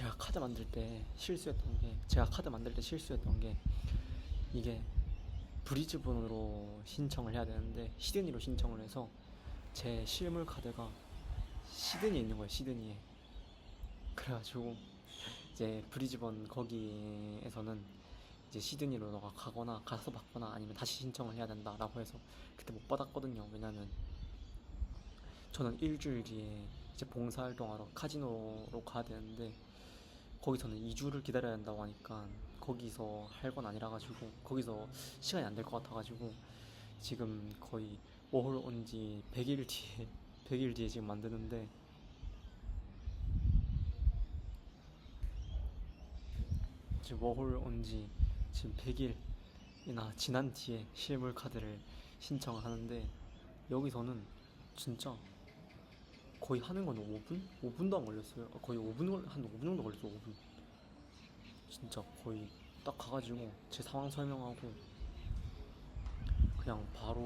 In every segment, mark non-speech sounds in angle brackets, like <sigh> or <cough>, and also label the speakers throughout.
Speaker 1: 제가 카드 만들 때 실수했던 게 제가 카드 만들 때 실수했던 게 이게 브리즈번으로 신청을 해야 되는데 시드니로 신청을 해서 제 실물 카드가 시드니에 있는 거예요 시드니에. 그래가지고 이제 브리즈번 거기에서는 이제 시드니로 너가 가거나 가서 받거나 아니면 다시 신청을 해야 된다라고 해서 그때 못 받았거든요. 왜냐면 저는 일주일 뒤에 이제 봉사활동하러 카지노로 가야 되는데 거기서는 2주를 기다려야 된다고 하니까 거기서 할 건 아니라 가지고 거기서 시간이 안 될 것 같아 가지고 지금 거의 워홀 온 지 100일 뒤에 <laughs> 100일 뒤에 지금 만드는데 지금 워홀 온 지 지금 100일이나 지난 뒤에 실물 카드를 신청을 하는데 여기서는 진짜 거의 하는 건 5분? 5분도 안 걸렸어요. 아, 거의 5분 걸- 한 5분 정도 걸렸어. 5분. 진짜 거의 딱 가가지고 제 상황 설명하고 그냥 바로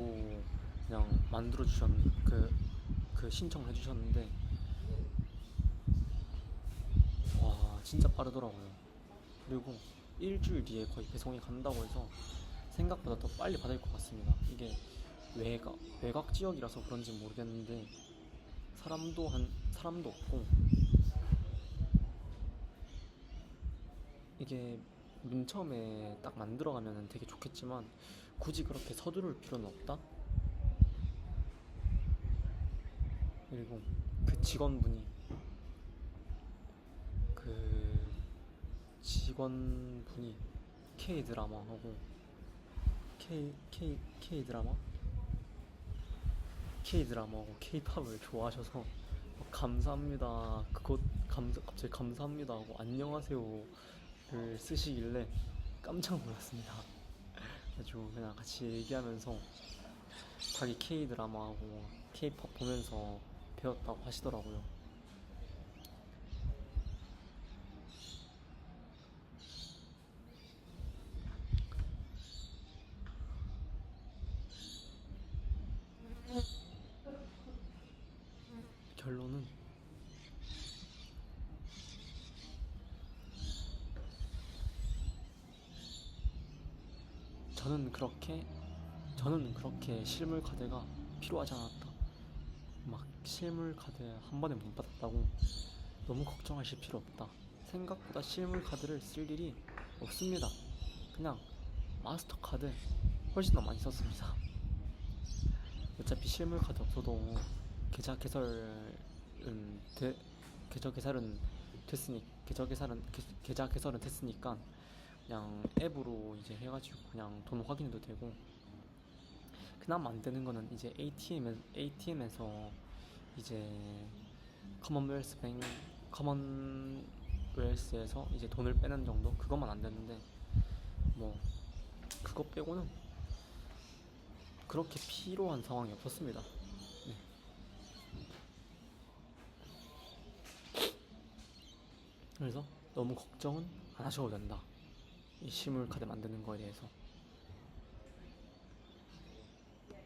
Speaker 1: 그냥 만들어 주셨 그 그 신청을 해주셨는데 와 진짜 빠르더라고요. 그리고 일주일 뒤에 거의 배송이 간다고 해서 생각보다 더 빨리 받을 것 같습니다. 이게 외곽 외곽 지역이라서 그런지 모르겠는데 사람도 한 사람도 없고 이게 맨 처음에 딱 만들어가면 되게 좋겠지만 굳이 그렇게 서두를 필요는 없다. 그리고 그 직원분이 그 직원분이 K 드라마 하고 K K K 드라마 K 드라마하고 K 팝을 좋아하셔서 어, 감사합니다. 그것 감사 갑자기 감사합니다 하고 안녕하세요를 쓰시길래 깜짝 놀랐습니다. <laughs> 그래가지고 그냥 같이 얘기하면서 자기 K 드라마하고 K 팝 보면서 배웠다고 하시더라고요. 저는 그렇게 저는 그렇게 실물 카드가 필요하지 않았다. 막 실물 카드 한 번에 못 받았다고 너무 걱정하실 필요 없다. 생각보다 실물 카드를 쓸 일이 없습니다. 그냥 마스터 카드 훨씬 더 많이 썼습니다. 어차피 실물 카드 없어도 계좌 개설은 돼, 계좌 개설은 됐으니 계좌 개설은 개- 계좌 개설은 됐으니까 그냥 앱으로 이제 해가지고 그냥 돈 확인해도 되고 그나마 안 되는 거는 이제 ATM ATM에서 이제 커먼웰스 뱅 커먼웰스에서 이제 돈을 빼는 정도 그것만 안 되는데 뭐 그거 빼고는 그렇게 필요한 상황이 없었습니다. 네. 그래서 너무 걱정은 안 하셔도 된다. 이 실물 카드 만드는 거에 대해서.